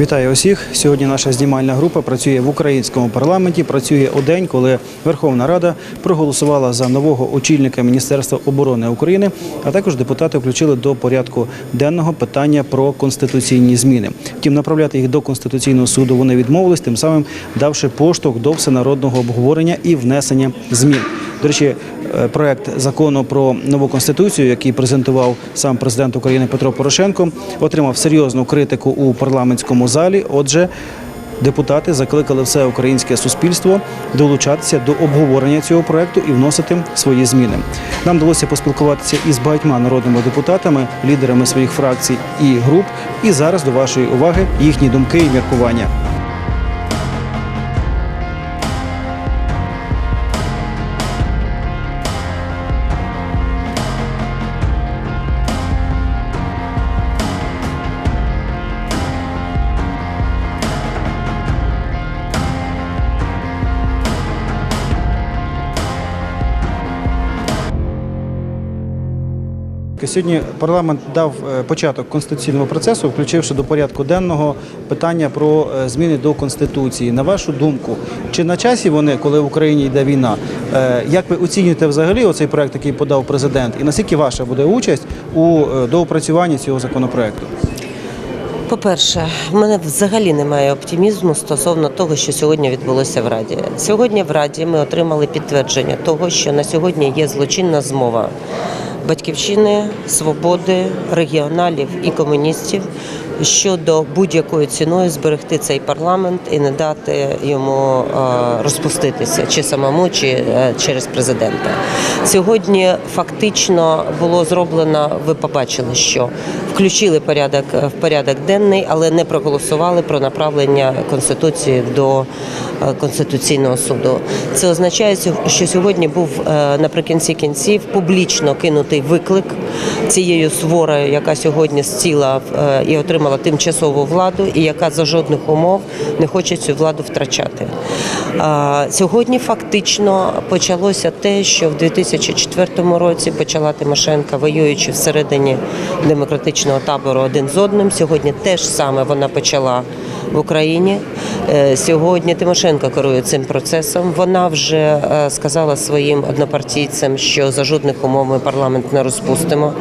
Вітаю усіх. Сьогодні наша знімальна група працює в українському парламенті. Працює у день, коли Верховна Рада проголосувала за нового очільника Міністерства оборони України. А також депутати включили до порядку денного питання про конституційні зміни. Втім, направляти їх до конституційного суду вони відмовились, тим самим давши поштовх до всенародного обговорення і внесення змін. До речі, е, проект закону про нову конституцію, який презентував сам президент України Петро Порошенко, отримав серйозну критику у парламентському залі. Отже, депутати закликали все українське суспільство долучатися до обговорення цього проекту і вносити свої зміни. Нам вдалося поспілкуватися із багатьма народними депутатами, лідерами своїх фракцій і груп. І зараз до вашої уваги їхні думки і міркування. Сьогодні парламент дав е, початок конституційного процесу, включивши до порядку денного питання про е, зміни до конституції. На вашу думку, чи на часі вони, коли в Україні йде війна? Е, Як ви оцінюєте взагалі оцей проект, який подав президент, і наскільки ваша буде участь у доопрацюванні цього законопроекту? По-перше, в мене взагалі немає оптимізму стосовно того, що сьогодні відбулося в Раді. Сьогодні в Раді ми отримали підтвердження того, що на сьогодні є злочинна змова батьківщини, свободи, регіоналів і комуністів щодо будь-якою ціною зберегти цей парламент і не дати йому е, розпуститися чи самому, чи е, через президента. Сьогодні фактично було зроблено. Ви побачили, що включили порядок в порядок денний, але не проголосували про направлення конституції до е, конституційного суду. Це означає, що сьогодні був е, наприкінці кінців публічно кинутий виклик цією сворою, яка сьогодні зціла е, і отримала тимчасову владу, і яка за жодних умов не хоче цю владу втрачати. Сьогодні фактично почалося те, що в 2004 році почала Тимошенка, воюючи всередині демократичного табору один з одним. Сьогодні теж саме вона почала в Україні. Е, Сьогодні Тимошенко керує цим процесом. Вона вже е, сказала своїм однопартійцям, що за жодних умов ми парламент не розпустимо.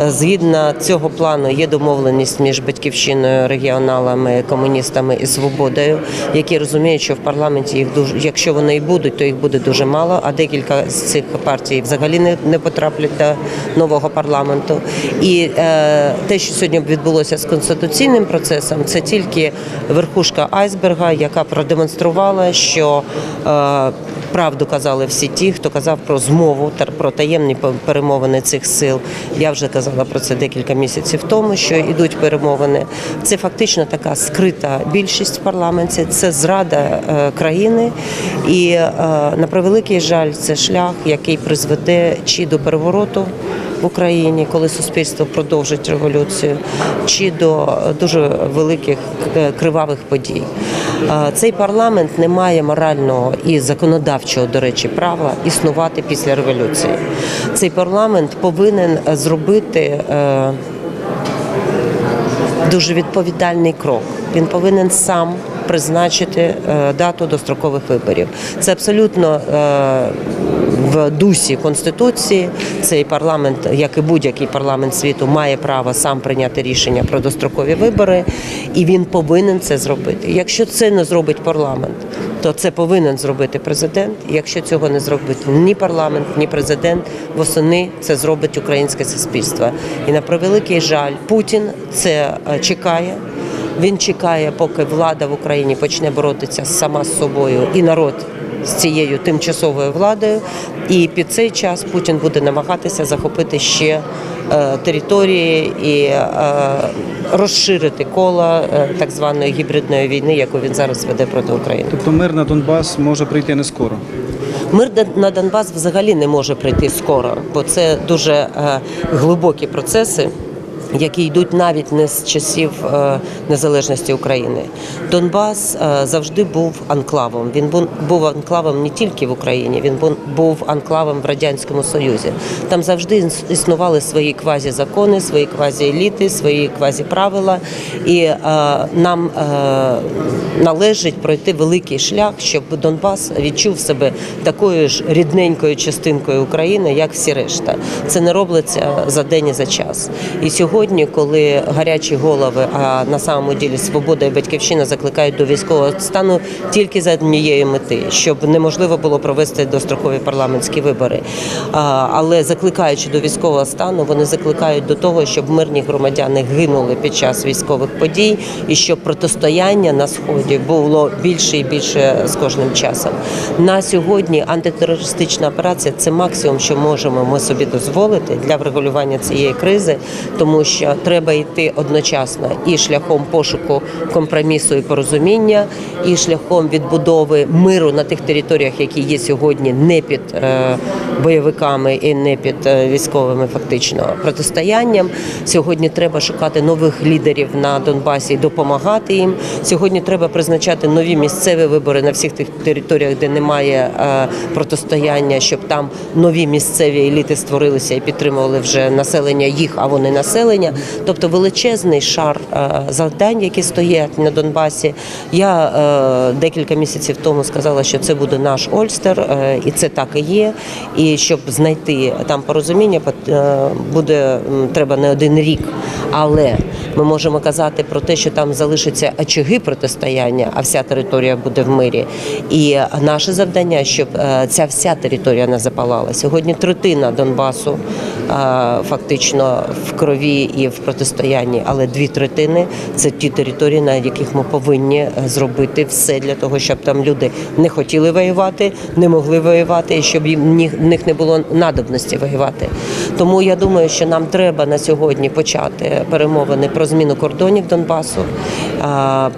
Е, Згідно цього плану є домовленість між батьківщиною, регіоналами, комуністами і свободою, які розуміють, що в парламенті їх дуже, якщо вони і будуть, то їх буде дуже мало. А декілька з цих партій взагалі не, не потраплять до нового парламенту. І е, те, що сьогодні відбулося з конституційним процесом, це тільки верхушка айсберга, яка продемонструвала, що е, правду казали всі ті, хто казав про змову про таємні перемовини цих сил. Я вже казала про це декілька місяців тому, що йдуть перемовини. Це фактично така скрита більшість в парламенті. Це зрада е, країни, і е, на превеликий жаль, це шлях, який призведе чи до перевороту в Україні, коли суспільство продовжить революцію, чи до дуже великих е, кривавих подій. Цей парламент не має морального і законодавчого, до речі, права існувати після революції. Цей парламент повинен зробити. Дуже відповідальний крок. Він повинен сам призначити е, дату дострокових виборів. Це абсолютно е, в дусі конституції. Цей парламент, як і будь-який парламент світу, має право сам прийняти рішення про дострокові вибори, і він повинен це зробити. Якщо це не зробить парламент, то це повинен зробити президент. Якщо цього не зробить ні парламент, ні президент, восени це зробить українське суспільство. І на превеликий жаль, Путін це е, чекає. Він чекає, поки влада в Україні почне боротися сама з собою і народ з цією тимчасовою владою. І під цей час Путін буде намагатися захопити ще е, території і е, розширити коло е, так званої гібридної війни, яку він зараз веде проти України. Тобто мир на Донбас може прийти не скоро. Мир на Донбас взагалі не може прийти скоро, бо це дуже е, глибокі процеси. Які йдуть навіть не з часів е, незалежності України. Донбас е, завжди був анклавом. Він бу- був анклавом не тільки в Україні, він бу- був анклавом в радянському Союзі. Там завжди існували свої квазі-закони, свої квазі-еліти, свої квазі-правила. І е, нам належить пройти великий шлях, щоб Донбас відчув себе такою ж рідненькою частинкою України, як всі решта. Це не робиться за день і за час. І сьогодні, коли гарячі голови, а на самому ділі свобода і батьківщина закликають до військового стану тільки за однієї мети, щоб неможливо було провести дострокові парламентські вибори. Але закликаючи до військового стану, вони закликають до того, щоб мирні громадяни гинули під час військових подій, і щоб протистояння на сході було більше і більше з кожним часом. На сьогодні антитерористична операція це максимум, що можемо ми собі дозволити для врегулювання цієї кризи, тому що треба йти одночасно і шляхом пошуку компромісу і порозуміння, і шляхом відбудови миру на тих територіях, які є сьогодні не під е, бойовиками і не під е, військовими фактично протистоянням. Сьогодні треба шукати нових лідерів на Донбасі і допомагати їм. Сьогодні треба призначати нові місцеві вибори на всіх тих територіях, де немає е, протистояння, щоб там нові місцеві еліти створилися і підтримували вже населення їх, а вони населення. Тобто величезний шар е, завдань, які стоять на Донбасі. Я е, декілька місяців тому сказала, що це буде наш Ольстер, е, і це так і є. І щоб знайти там порозуміння, буде треба не один рік. Але ми можемо казати про те, що там залишаться очаги протистояння, а вся територія буде в мирі. І наше завдання, щоб е, ця вся територія не запалала. Сьогодні третина Донбасу е, фактично в крові і в протистоянні, але дві третини це ті території, на яких ми повинні е, зробити все для того, щоб там люди не хотіли воювати, не могли воювати, і щоб їм в них не було надобності воювати. Тому я думаю, що нам треба на сьогодні почати перемовини про зміну кордонів Донбасу.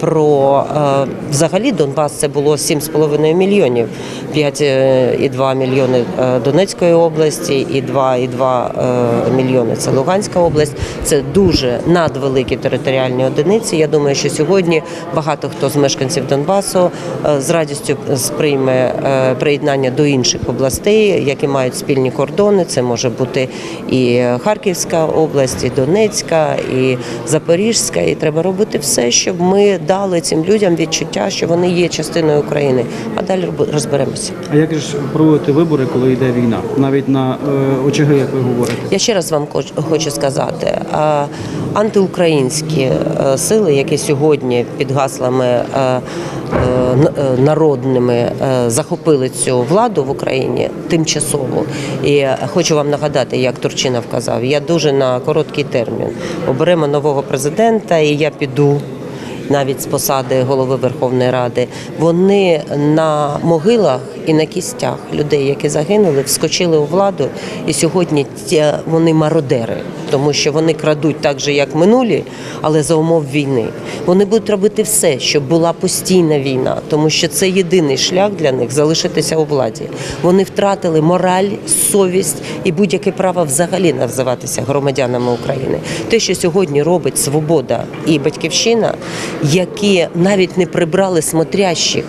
Про е, взагалі Донбас це було 7,5 мільйонів, 5,2 мільйони е, Донецької області і 2,2 е, мільйони це Луганська область. Це дуже надвеликі територіальні одиниці. Я думаю, що сьогодні багато хто з мешканців Донбасу е, з радістю сприйме е, приєднання до інших областей, які мають спільні кордони. Це може бути і Харківська область, і Донецька, і Запорізька. І треба робити все, щоб ми дали цим людям відчуття, що вони є частиною України. А далі розберемося. А як ж проводити вибори, коли йде війна? Навіть на е, очаги, як ви говорите? Я ще раз вам хоч- хочу сказати, антиукраїнські е, сили, які сьогодні під гаслами е, народними е, захопили цю владу в Україні тимчасово. І е, хочу вам нагадати, як Турчинов казав, я дуже на короткий термін оберемо нового президента, і я піду навіть з посади голови Верховної Ради, вони на могилах і на кістях людей, які загинули, вскочили у владу, і сьогодні вони мародери, тому що вони крадуть так же, як минулі, але за умов війни. Вони будуть робити все, щоб була постійна війна, тому що це єдиний шлях для них залишитися у владі. Вони втратили мораль, совість і будь-яке право взагалі називатися громадянами України. Те, що сьогодні робить свобода і батьківщина, які навіть не прибрали смотрящих.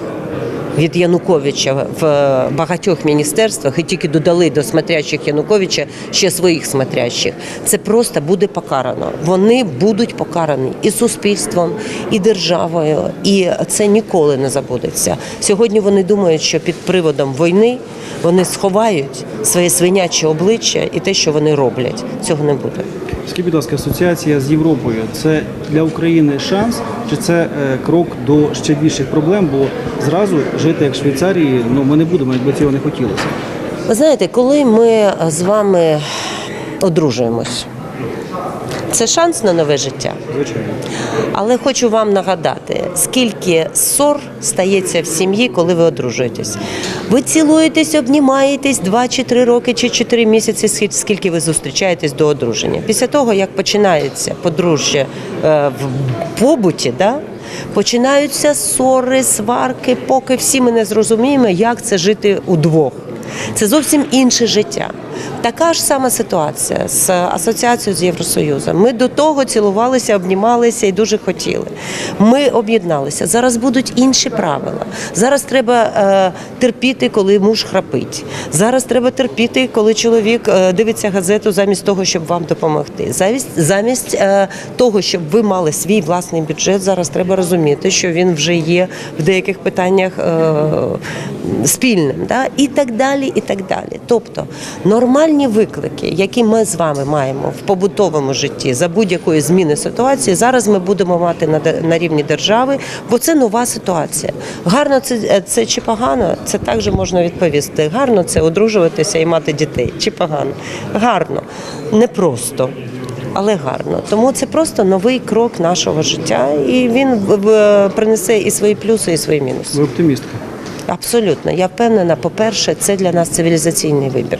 Від Януковича в багатьох міністерствах і тільки додали до смотрящих Януковича ще своїх смотрящих. Це просто буде покарано. Вони будуть покарані і суспільством, і державою, і це ніколи не забудеться. Сьогодні вони думають, що під приводом війни вони сховають своє свиняче обличчя і те, що вони роблять. Цього не буде. Скажіть, будь ласка, асоціація з Європою це для України шанс, чи це е, крок до ще більших проблем? Бо зразу жити як в Швейцарії, ну ми не будемо, якби цього не хотілося. Ви знаєте, коли ми з вами одружуємось, це шанс на нове життя. Звичайно. Але хочу вам нагадати, скільки ссор стається в сім'ї, коли ви одружуєтесь. Ви цілуєтесь, обнімаєтесь 2 чи 3 роки, чи 4 місяці, скіль- скільки ви зустрічаєтесь до одруження. Після того, як починається подружжя е, в побуті, да, починаються ссори, сварки, поки всі ми не зрозуміємо, як це жити удвох. Це зовсім інше життя. Така ж сама ситуація з асоціацією з Євросоюзом. Ми до того цілувалися, обнімалися і дуже хотіли. Ми об'єдналися. Зараз будуть інші правила. Зараз треба е, терпіти, коли муж храпить. Зараз треба терпіти, коли чоловік е, дивиться газету замість того, щоб вам допомогти. Замість замість е, того, щоб ви мали свій власний бюджет, зараз треба розуміти, що він вже є в деяких питаннях е, спільним, да? і так далі. І так далі. Тобто нормальні виклики, які ми з вами маємо в побутовому житті за будь-якої зміни ситуації, зараз ми будемо мати на, на рівні держави, бо це нова ситуація. Гарно це, е, це чи погано, це також можна відповісти. Гарно це одружуватися і мати дітей, чи погано? Гарно, непросто. Але гарно, тому це просто новий крок нашого життя, і він в- принесе і свої плюси, і свої мінуси. Ви оптимістка. Абсолютно, я впевнена. По-перше, це для нас цивілізаційний вибір.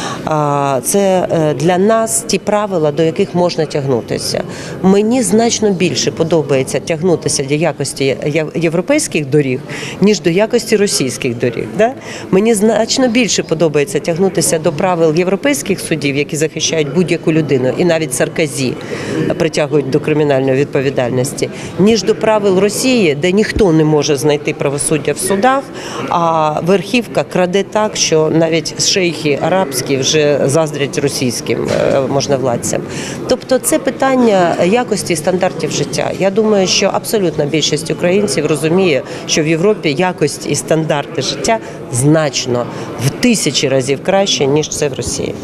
Це е, для нас ті правила, до яких можна тягнутися. Мені значно більше подобається тягнутися до якості європейських доріг, ніж до якості російських доріг. Да? Мені значно більше подобається тягнутися до правил європейських судів, які захищають будь-яку людину, і навіть Сарказі притягують до кримінальної відповідальності, ніж до правил Росії, де ніхто не може знайти правосуддя в судах, а верхівка краде так, що навіть шейхи арабські вже заздрять російським е, можновладцям. Тобто, це питання якості стандартів життя. Я думаю, що абсолютна більшість українців розуміє, що в Європі якість і стандарти життя значно в тисячі разів краще ніж це в Росії.